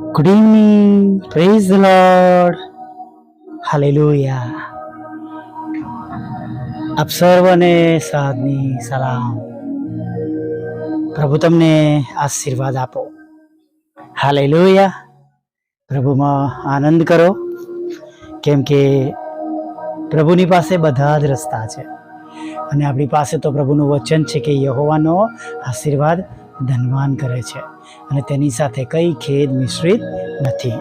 Good evening praise the lord hallelujah આપ સર્વને સાદની સલામ. પ્રભુ તમને આશીર્વાદ આપો. હાલેલુયા પ્રભુમાં આનંદ કરો. કેમ કે પ્રભુની પાસે બધા જ રસ્તા છે. અને આપણી પાસે તો પ્રભુનું વચન છે કે યહોવાનો આશીર્વાદ ધનવાન કરે છે. અને તેની સાથે કઈ ખેદ મિશ્રિત નથી.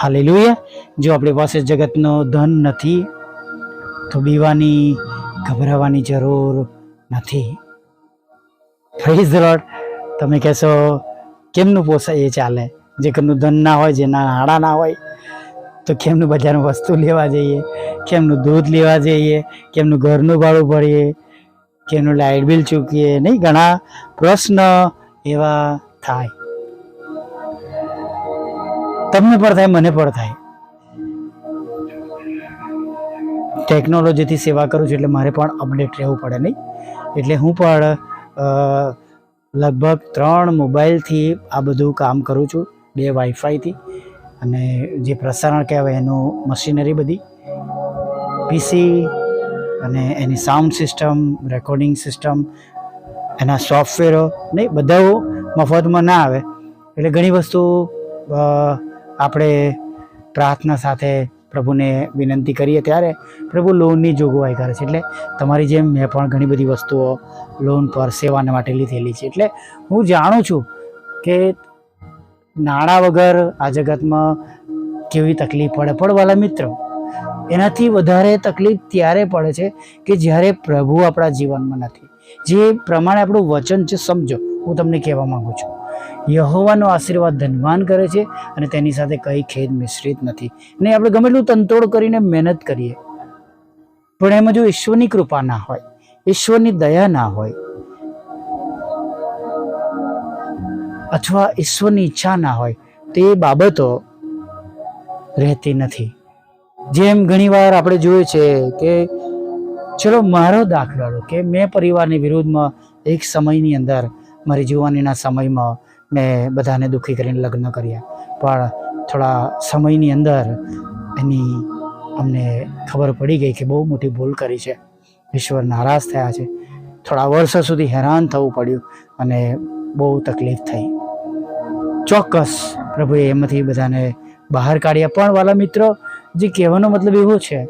હાલેલુયા. જો આપણી પાસે જગતનો ધન નથી, તો બીવાની ગભરાવાની જરૂર નથી. ફ્રીઝ રોડ તમે કહેશો, કેમનું પોસાય એ ચાલે? જે ઘરનું ધન ના હોય જેના નાણાં ના હોય, તો કેમનું બજારનું વસ્તુ લેવા જઈએ? કેમનું દૂધ લેવા જઈએ? કેમનું ઘરનું ભાડું ભરીએ? કેમનું લાઇટ બિલ ચૂકીએ નહીં, ઘણા પ્રશ્ન એવા થાય. તમને પણ થાય, મને પણ થાય. ટેકનોલોજીથી સેવા કરું છું એટલે મારે પણ અપડેટ રહેવું પડે નહીં. એટલે હું પણ લગભગ ત્રણ મોબાઈલથી આ બધું કામ કરું છું, બે વાઈફાઈથી અને જે પ્રસારણ કહેવાય એનું મશીનરી બધી. પીસી અને એની સાઉન્ડ સિસ્ટમ રેકોર્ડિંગ સિસ્ટમ એના સોફ્ટવેરો નહીં બધા મફતમાં ના આવે. એટલે ઘણી વસ્તુ આપણે પ્રાર્થના સાથે પ્રભુને વિનંતી કરીએ ત્યારે પ્રભુ લોનની જોગવાઈ કરે છે. એટલે તમારી જેમ મેં પણ ઘણી બધી વસ્તુઓ લોન પર સેવાના માટે લીધેલી છે. એટલે હું જાણું છું કે નાણાં વગર આ જગતમાં કેવી તકલીફ પડે. પણ વાલા મિત્રો, એનાથી વધારે તકલીફ ત્યારે પડે છે કે જ્યારે પ્રભુ આપણા જીવનમાં નથી. જે પ્રમાણે આપણું વચન છે, સમજો. હું તમને કહેવા માગું છું. યહોવાનો આશીર્વાદ ધનવાન કરે છે અને તેની સાથે કઈ ખેદ મિશ્રિત નથી. ને આપણે ગમે એટલું તંતોડ કરીને મહેનત કરીએ. પણ એમાં જો ઈશ્વરની કૃપા ના હોય, ઈશ્વરની દયા ના હોય, અથવા ઈશ્વરની ઈચ્છા ના હોય, તે બાબતો રહેતી નથી. જેમ ઘણીવાર આપણે જોયું છે કે, ચલો મારો દાખલો કે મેં પરિવારની વિરુદ્ધમાં એક સમયની અંદર મારી જુવાનીના સમયમાં મેં બધાને દુઃખી કરીને લગ્ન કર્યા. પણ થોડા સમયની અંદર એની અમને ખબર પડી ગઈ કે બહુ મોટી ભૂલ કરી છે. ઈશ્વર નારાજ થયા છે. થોડા વર્ષો સુધી હેરાન થવું પડ્યું અને બહુ તકલીફ થઈ. ચોક્કસ પ્રભુએ એમાંથી બધાને બહાર કાઢ્યા. પણ વાલા મિત્રો, જે કહેવાનો મતલબ એવો છે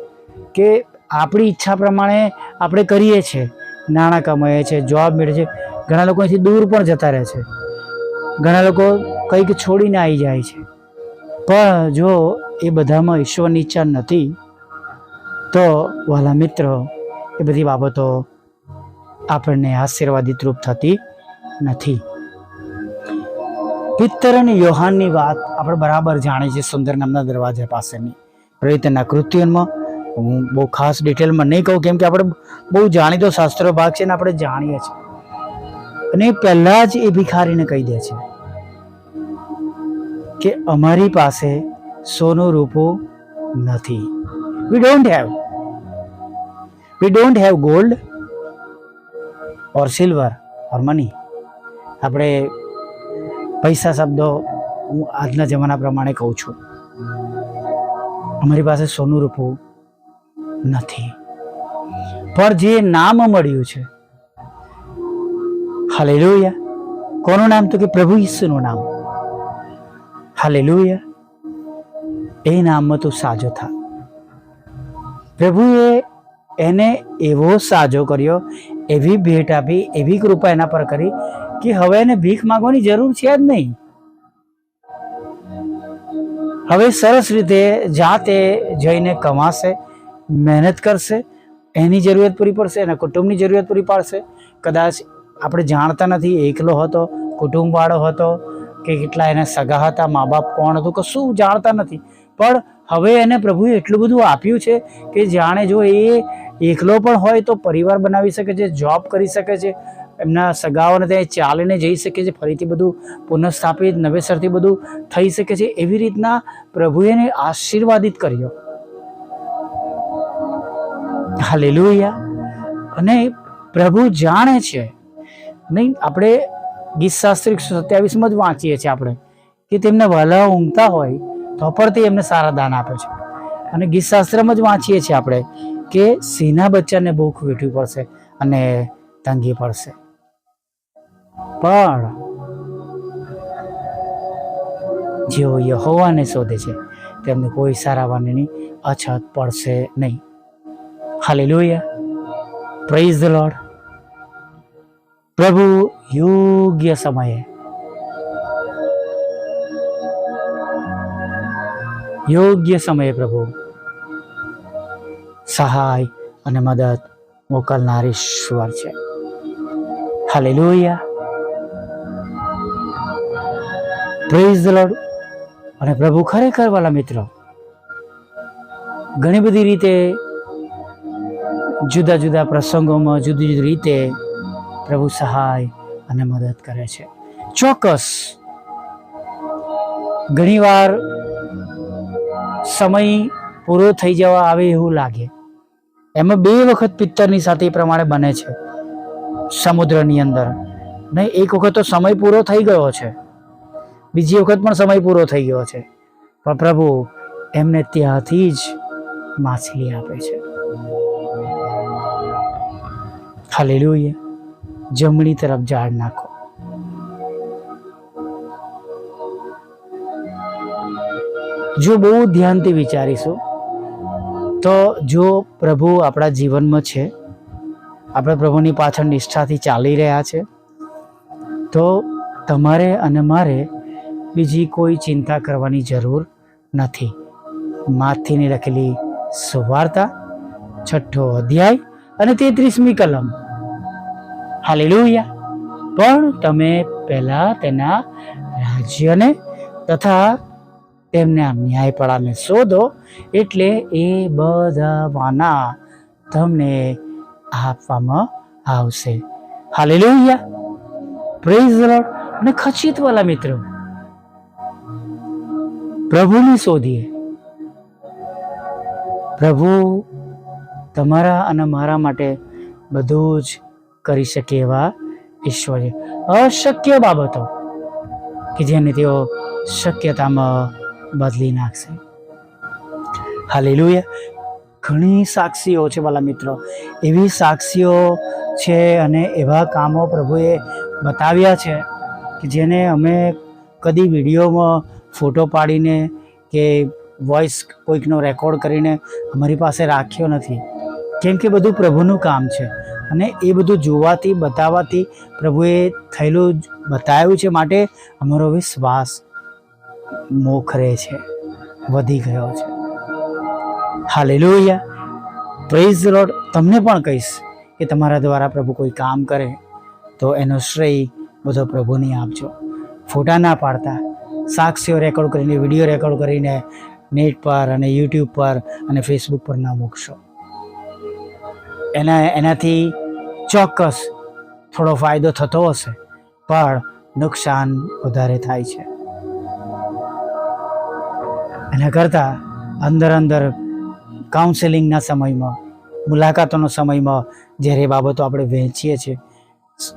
કે આપણી ઈચ્છા પ્રમાણે આપણે કરીએ છીએ. નાણાં કમાઈએ છીએ જોબ મેળવે છે. ઘણા લોકો અહીંથી દૂર પણ જતા રહે છે. ઘણા લોકો કંઈક છોડીને આવી જાય છે. પણ જો એ બધામાં ઈશ્વરની ઈચ્છા નથી, તો વાલા મિત્રો, એ બધી બાબતો આપણને આશીર્વાદિત રૂપ થતી નથી. પિત્તર અને યોહાનની વાત આપણે બરાબર જાણીએ છીએ સુંદર નામના દરવાજા પાસેની. પ્રયત્નના કૃત્યોમાં હું બહુ ખાસ ડિટેલમાં નહીં કહું, કેમ કે આપણે બહુ જાણીતો શાસ્ત્રો ભાગ છે ને આપણે જાણીએ છીએ. અને પહેલાં જ એ ભિખારીને કહી દે છે કે અમારી પાસે સોનું રૂપું નથી. We don't have we don't have gold or silver or money આપણે પૈસા શબ્દો હું આજના જમાના પ્રમાણે કહું છું. અમારી પાસે સોનું રૂપું નથી. પણ જે નામ મળ્યું છે હાલેલુયા કોનું નામ તો કે પ્રભુ ઈસુનું નામ હાલેલુયા એ નામમાં તું સાજો થા પ્રભુએ એને એવો સાજો કર્યો એવી ભેટ આપી એવી કૃપા એના પર કરી કે હવે એને ભીખ માંગવાની જરૂર છે જ નહીં હવે સરસ રીતે જાતે જઈને કમાશે મહેનત કરશે એની જરૂરિયાત પૂરી પડશે એના કુટુંબની જરૂરિયાત પૂરી પાડશે કદાચ આપણે જાણતા નથી, એકલો હતો, કુટુંબવાળો હતો કે કેટલા એને સગા હતા મા બાપ કોણ હતું, કશું જાણતા નથી. પણ હવે એને પ્રભુએ એટલું બધું આપ્યું છે કે જાણે જો એ એકલો પણ હોય તો પરિવાર બનાવી શકે છે જોબ કરી શકે છે, એમના સગાઓને ત્યાં ચાલીને જઈ શકે છે, ફરીથી બધું પુનઃસ્થાપિત, નવેસરથી બધું થઈ શકે છે, એવી રીતના પ્રભુએ એને આશીર્વાદિત કર્યો. હા હાલેલુયા. અને પ્રભુ જાણે છે નહીં, આપણે ગીત શાસ્ત્રી સત્યાવીસમાં જ વાંચીએ છીએ આપણે, કે તેમને વહેલા ઊંઘતા હોય તો પણ તે એમને સારા દાન આપે છે. અને ગીત શાસ્ત્રમાં જ વાંચીએ છીએ આપણે કે સિંહના બચ્ચાને ભૂખ વેઠવી પડશે અને તંગી પડશે. પણ જેઓ યહોવાને શોધે છે, તેમને કોઈ સારા વાનની અછત પડશે નહીં. હાલેલુયા પ્રેઝ ધ લોર્ડ પ્રભુ યોગ્ય સમયે. યોગ્ય સમયે પ્રભુ. સહાય અને મદદ મોકલનાર ઈશ્વર છે. હાલેલુયા. પ્રેઝ ધ લોર્ડ અને પ્રભુ ખરેખર વાલા મિત્રો, ઘણી બધી રીતે જુદા જુદા પ્રસંગોમાં જુદી જુદી રીતે પ્રભુ સહાય અને મદદ કરે છે. ચોક્કસ. ઘણીવાર સમય પૂરો થઈ જવા આવે એવું લાગે. એમાં બે વખત પિત્તરની સાથે એ પ્રમાણે બને છે સમુદ્રની અંદર. નહીં, એક વખત તો સમય પૂરો થઈ ગયો છે. બીજી વખત પણ સમય પૂરો થઈ ગયો છે. પણ પ્રભુ, એમને ત્યાંથી જ માછલી આપે છે. હાલેલુયા. જમણી તરફ ઝાડ નાખો. જો બહુ ધ્યાનથી વિચારીશું, તો જો પ્રભુ આપણા જીવનમાં છે, આપણે પ્રભુની પાછળ નિષ્ઠાથી ચાલી રહ્યા છે, તો તમારે અને મારે બીજી કોઈ ચિંતા કરવાની જરૂર નથી. માથીની લખેલી સુવાર્તા, છઠ્ઠો અધ્યાય અને તેત્રીસમી કલમ. હાલેલુયા. પણ તમે પહેલાં તેના રાજ્યને તથા તેમના ન્યાયપણાને શોધો એટલે એ બધા વાના તમને આપવામાં આવશે. હાલેલુયા. પ્રેઝ લોર્ડ અને ખચિત વાલા મિત્રો, પ્રભુને શોધીએ. પ્રભુ તમારા અને મારા માટે બધું જ કરી શકે એવા ઈશ્વર. છે અશક્ય બાબતો કે જેને તેઓ શક્યતામાં બદલી નાખશે. હાલેલુયા. ઘણી સાક્ષીઓ છે વાલા મિત્રો. એવી સાક્ષીઓ છે અને એવા કામો પ્રભુએ બતાવ્યા છે કે જેને અમે કદી વિડીયોમાં ફોટો પાડીને કે વોઇસ કોઈકનો રેકોર્ડ કરીને અમારી પાસે રાખ્યો નથી. કેમ કે બધું પ્રભુનું કામ છે. અને એ બધું જોવાથી બતાવવાથી પ્રભુએ થયેલું બતાવ્યું છે માટે અમારો વિશ્વાસ મોખરે છે, વધી ગયો છે. હાલેલુયા. પ્રેઝ રોડ તમને પણ કહીશ કે તમારા દ્વારા પ્રભુ કોઈ કામ કરે, તો એનો શ્રેય બધો પ્રભુને આપજો. ફોટા ના પાડતા. સાક્ષીઓ રેકોર્ડ કરીને વીડિયો રેકોર્ડ કરીને નેટ પર અને યુટ્યુબ પર અને ફેસબુક પર ના મૂકશો. એના, એનાથી ચોક્કસ થોડો ફાયદો થતો હશે, પણ નુકસાન વધારે થાય છે. એના કરતાં અંદર અંદર કાઉન્સેલિંગના સમયમાં, મુલાકાતોના સમયમાં જ્યારે બાબતો આપણે વહેંચીએ છીએ,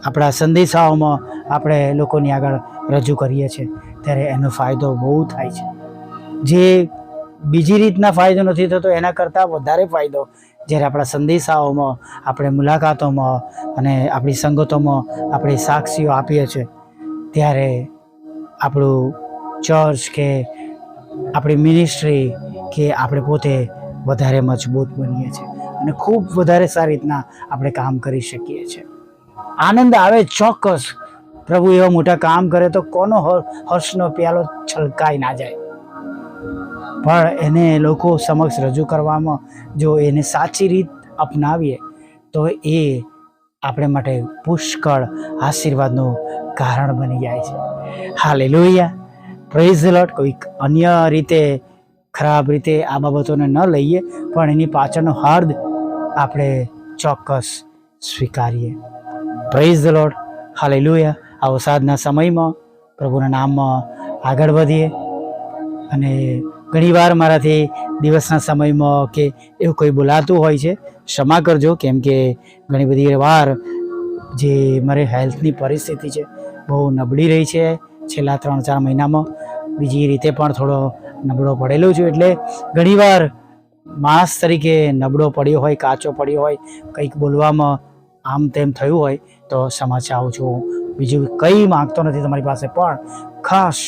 આપણા સંદેશાઓમાં આપણે લોકોની આગળ રજૂ કરીએ છીએ, ત્યારે એનો ફાયદો બહુ થાય છે. જે બીજી રીતના ફાયદો નથી થતો, એના કરતાં વધારે ફાયદો જ્યારે આપણા સંદેશાઓમાં, આપણે મુલાકાતોમાં અને આપણી સંગતોમાં આપણે સાક્ષીઓ આપીએ છીએ, ત્યારે આપણું ચર્ચ કે આપણી મિનિસ્ટ્રી કે આપણે પોતે વધારે મજબૂત બનીએ છીએ અને ખૂબ વધારે સારી રીતના આપણે કામ કરી શકીએ છીએ. આનંદ આવે ચોક્કસ. પ્રભુ એવા મોટા કામ કરે તો કોનો હર- હર્ષનો પ્યાલો છલકાઈ ના જાય. પણ એને લોકો સમક્ષ રજૂ કરવામાં જો એને સાચી રીત અપનાવીએ, તો એ આપણે માટે પુષ્કળ આશીર્વાદનું કારણ બની જાય છે. હાલે લોહિયા પ્રેઝ લોટ કોઈક અન્ય રીતે, ખરાબ રીતે આ બાબતોને ન લઈએ, પણ એની પાછળનો હાર્દ આપણે ચોક્કસ સ્વીકારીએ. પ્રેઝ ધ હાલે લોહિયા આ વરસાદના સમયમાં પ્રભુના નામમાં આગળ વધીએ અને ઘણીવાર મારાથી દિવસના સમયમાં કે એવું કોઈ બોલાતું હોય છે, ક્ષમા કરજો, કેમ કે ઘણી બધી વાર જે મારી હેલ્થની પરિસ્થિતિ છે, બહુ નબળી રહી છે છેલ્લા ત્રણ ચાર મહિનામાં. બીજી રીતે પણ થોડો નબળો પડેલો છું એટલે ઘણીવાર માણસ તરીકે નબળો પડ્યો હોય, કાચો પડ્યો હોય, કંઈક બોલવામાં આમ તેમ થયું હોય, તો ક્ષમા ચાહું છું. બીજું કંઈ માંગતો નથી તમારી પાસે, પણ ખાસ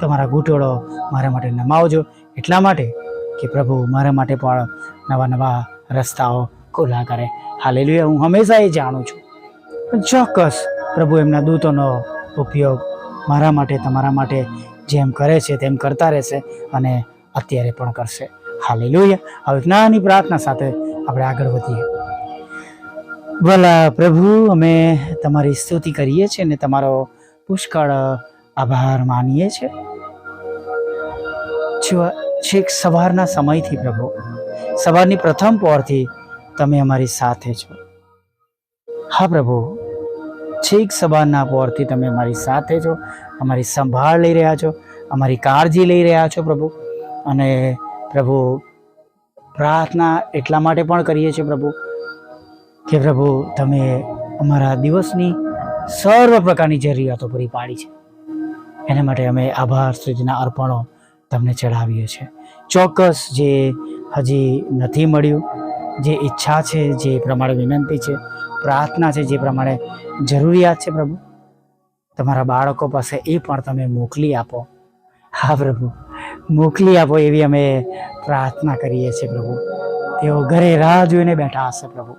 તમારા ઘૂંટોળો મારા માટે નમાવજો. એટલા માટે કે પ્રભુ મારા માટે પણ નવા નવા રસ્તાઓ ખુલ્લા કરે. હાલેલુયા, હું હંમેશા એ જાણું છું. પણ ચોક્કસ પ્રભુ એમના દૂતોનો ઉપયોગ મારા માટે, તમારા માટે જેમ કરે છે તેમ કરતા રહેશે અને અત્યારે પણ કરશે. હાલેલુયા. હવે નાની પ્રાર્થના સાથે આપણે આગળ વધીએ. ભલા પ્રભુ, અમે તમારી સ્તુતિ કરીએ છીએ અને તમારો પુષ્કળ આભાર માનીએ છીએ. છેક સવારના સમયથી પ્રભુ, સવારની પ્રથમ પહોરથી તમે અમારી સાથે છો. હા પ્રભુ, છેક સવારના પહોરથી તમે અમારી સાથે છો, અમારી સંભાળ લઈ રહ્યા છો, અમારી કાળજી લઈ રહ્યા છો પ્રભુ. અને પ્રભુ, પ્રાર્થના એટલા માટે પણ કરીએ છીએ પ્રભુ, કે પ્રભુ તમે અમારા દિવસની સર્વ પ્રકારની જરૂરિયાતો પૂરી પાડી છે. એના માટે અમે આભાર, સૂચના, અર્પણો તમને ચડાવીએ છીએ ચોક્કસ જે હજી નથી મળ્યું, જે ઈચ્છા છે, જે પ્રમાણે વિનંતી છે, પ્રાર્થના છે, જે પ્રમાણે જરૂરિયાત છે પ્રભુ, તમારા બાળકો પાસે એ પણ તમે મોકલી આપો. હા પ્રભુ, મોકલી આપો એવી અમે પ્રાર્થના કરીએ છીએ પ્રભુ. તેઓ ઘરે રાહ જોઈને બેઠા હશે પ્રભુ.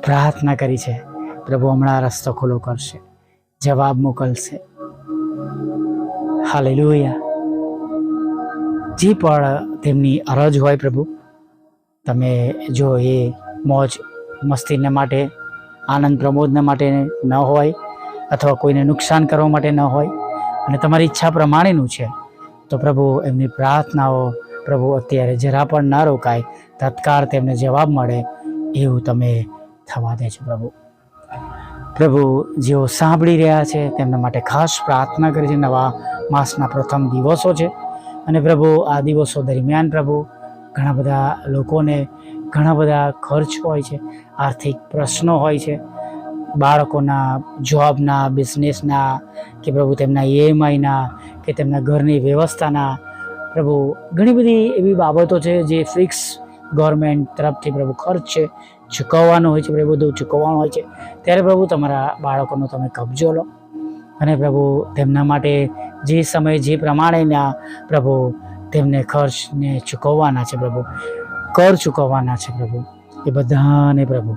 પ્રાર્થના કરી છે. પ્રભુ હમણાં રસ્તો ખુલ્લો કરશે. જવાબ મોકલશે. હાલેલુયા. જે, પણ તેમની અરજ હોય પ્રભુ. તમે જો એ મોજ મસ્તીને માટે, આનંદ પ્રમોદને માટે ન હોય, અથવા કોઈને નુકસાન કરવા માટે ન હોય, અને તમારી ઈચ્છા પ્રમાણેનું છે, તો પ્રભુ એમની પ્રાર્થનાઓ પ્રભુ અત્યારે જરા પણ ના રોકાય, તત્કાળ તેમને જવાબ મળે, એવું તમે થવા દેજો પ્રભુ. પ્રભુ જેઓ સાંભળી રહ્યા છે, તેમના માટે ખાસ પ્રાર્થના કરી છે. નવા માસના પ્રથમ દિવસો છે. અને પ્રભુ, આ દિવસો દરમિયાન પ્રભુ, ઘણા બધા લોકોને ઘણા બધા ખર્ચ હોય છે, આર્થિક પ્રશ્નો હોય છે, બાળકોના જોબના બિઝનેસના કે પ્રભુ તેમના ઈએમઆઈના કે તેમના ઘરની વ્યવસ્થાના, પ્રભુ ઘણી બધી એવી બાબતો છે જે ફિક્સ ગવર્મેન્ટ તરફથી પ્રભુ ખર્ચ છે, ચૂકવવાનો હોય છે, પ્રભુ બધું ચૂકવવાનું હોય છે. ત્યારે પ્રભુ તમારા બાળકોનો તમે કબજો લો અને પ્રભુ તેમના માટે જે સમય જે પ્રમાણેના પ્રભુ તેમને ખર્ચને ચૂકવવાના છે પ્રભુ, કર ચૂકવવાના છે પ્રભુ, એ બધાને પ્રભુ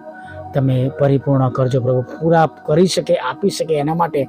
તમે પરિપૂર્ણ કરજો પ્રભુ, પૂરા કરી શકે, આપી શકે, એના માટે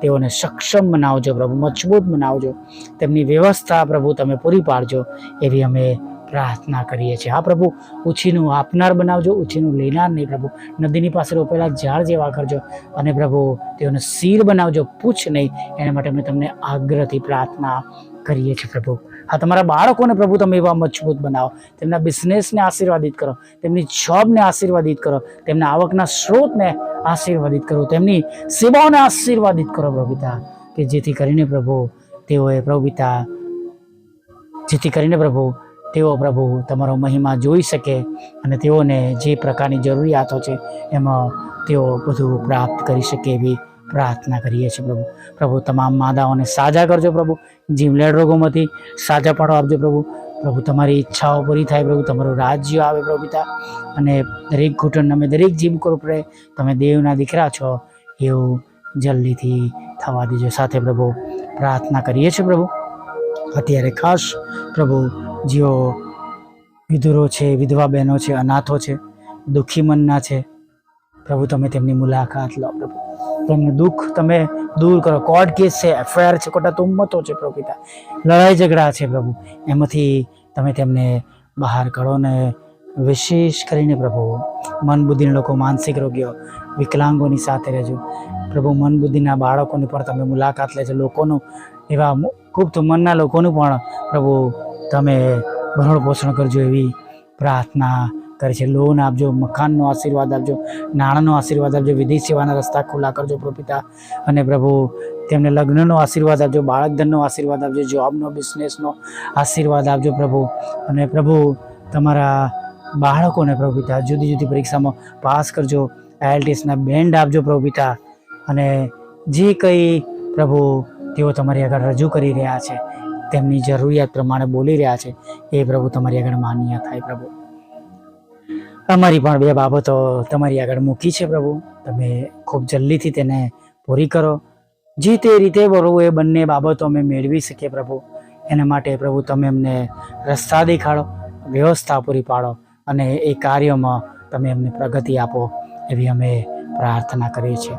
તેઓને સક્ષમ બનાવજો પ્રભુ, મજબૂત બનાવજો, તેમની વ્યવસ્થા પ્રભુ તમે પૂરી પાડજો, એવી અમે પ્રાર્થના કરીએ છીએ. હા પ્રભુ, ઉછીનું આપનાર બનાવજો, ઉછીનું લેનાર નહીં પ્રભુ. નદીની પાસે રોપેલા ઝાડ જેવા કરજો અને પ્રભુ, તેઓને શીર બનાવજો, પૂછ નહીં. એના માટે અમે તમને આગ્રહથી પ્રાર્થના કરીએ છીએ પ્રભુ. હા, તમારા બાળકોને પ્રભુ તમે એવા મજબૂત બનાવો. તેમના બિઝનેસને આશીર્વાદિત કરો. તેમની જોબને આશીર્વાદિત કરો. તેમના આવકના સ્ત્રોતને આશીર્વાદિત કરો. તેમની સેવાઓને આશીર્વાદિત કરો પ્રભુ કે જેથી કરીને પ્રભુ તેઓએ પ્રભુ જેથી કરીને પ્રભુ તેઓ પ્રભુ તમારો મહિમા જોઈ શકે અને તેઓને જે પ્રકારની જરૂરિયાતો છે, એમાં તેઓ બધું પ્રાપ્ત કરી શકે એવી પ્રાર્થના કરીએ છીએ પ્રભુ. પ્રભુ, તમામ માદાઓને સાજા કરજો પ્રભુ. જીવલેણ રોગોમાંથી સાજા પાડો આપજો પ્રભુ. પ્રભુ, તમારી ઈચ્છાઓ પૂરી થાય પ્રભુ. તમારું રાજ્ય આવે પ્રભુ પિતા. અને દરેક ઘૂંટણ અમે દરેક જીવ કરો પડે તમે દેવના દીકરા છો, એવું જલ્દીથી થવા દેજો. સાથે પ્રભુ પ્રાર્થના કરીએ છીએ પ્રભુ. અત્યારે ખાસ પ્રભુ જેઓ વિધુરો છે, વિધવા બહેનો છે, અનાથો છે, દુઃખી મનના છે. પ્રભુ, તમે તેમની મુલાકાત લો પ્રભુ. તેમનું દુઃખ તમે દૂર કરો. કોર્ટ કેસ છે, એફઆઈઆર છે, ખોટા તુમ્મતો છે, પ્રભુ પિતા. લડાઈ ઝઘડા છે, પ્રભુ. એમાંથી તમે તેમને બહાર કરો ને વિશેષ કરીને પ્રભુ, મન બુદ્ધિના લોકો માનસિક રોગીઓ, વિકલાંગોની સાથે રહેજો. પ્રભુ, મન બુદ્ધિના બાળકોની પણ તમે મુલાકાત લેજો. લોકોનું એવા ખૂબ મનના લોકોનું પણ, પ્રભુ, તમે ભરણ પોષણ કરજો એવી પ્રાર્થના કરે છે. લોન આપજો, મકાનનો આશીર્વાદ આપજો, નાણાંનો આશીર્વાદ આપજો વિદેશ સેવાના રસ્તા ખુલ્લા કરજો પ્રભુ અને પ્રભુ, તેમને લગ્નનો આશીર્વાદ આપજો, બાળકધનનો આશીર્વાદ આપજો, જોબનો, બિઝનેસનો આશીર્વાદ આપજો પ્રભુ. અને પ્રભુ, તમારા બાળકોને પ્રભુ પિતા જુદી જુદી પરીક્ષામાં પાસ કરજો, આઈએલટીએસના બેન્ડ આપજો પ્રભુ અને જે કંઈ પ્રભુ તેઓ તમારી આગળ રજૂ કરી રહ્યા છે. તેમની જરૂરિયાત પ્રમાણે બોલી રહ્યા છે. એ પ્રભુ તમારી આગળ માન્ય થાય પ્રભુ. અમારી પણ બે બાબતો તમારી આગળ મૂકી છે પ્રભુ. તમે ખૂબ જલ્દીથી તેને પૂરી કરો. જે તે રીતે પ્રભુ એ બંને બાબતો અમે મેળવી શકીએ પ્રભુ. એના માટે પ્રભુ તમે અમને રસ્તા દેખાડો, વ્યવસ્થા પૂરી પાડો અને એ કાર્યમાં તમે અમને પ્રગતિ આપો એવી અમે પ્રાર્થના કરીએ છીએ.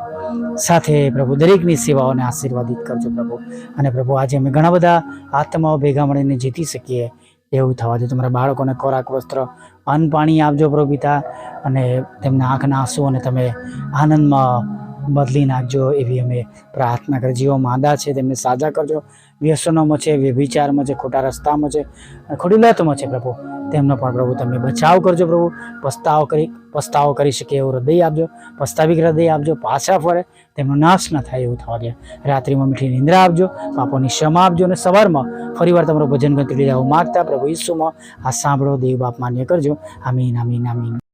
સાથે પ્રભુ દરેકની સેવાઓને આશીર્વાદિત કરજો પ્રભુ. અને પ્રભુ, આજે અમે ઘણા બધા આત્માઓ ભેગા મળીને જીતી શકીએ એવું થવા દે. તમારા બાળકોને ખોરાક, વસ્ત્ર, અન્ન, પાણી આપજો પ્રભુ પિતા. અને તેમના આંખના આંસુ અને તમે આનંદમાં બદલી નાખજો એવી અમે પ્રાર્થના કરી જેઓ માંદા છે, તેમને સાજા કરજો. વ્યસનોમાં છે, વ્યભિચારમાં છે, ખોટા રસ્તામાં છે, ખોટી લતમાં છે પ્રભુ. તેમનો પણ પ્રભુ તમે બચાવ કરજો પ્રભુ. પસ્તાવો કરી પસ્તાવો કરી શકે એવું હૃદય આપજો. પસ્તાવિક હૃદય આપજો, પાછા ફરે. તેમનો નાશ ન થાય એવું થવા દે. રાત્રિમાં મીઠી નિંદ્રા આપજો, પાપોની ક્ષમા આપજો અને સવારમાં ફરીવાર તમારું ભજન ગતિ આવું માગતા પ્રભુ ઈસુમાં. આ સાંભળો, દેવ બાપ માન્ય કરજો. આમીન આમીન આમીન.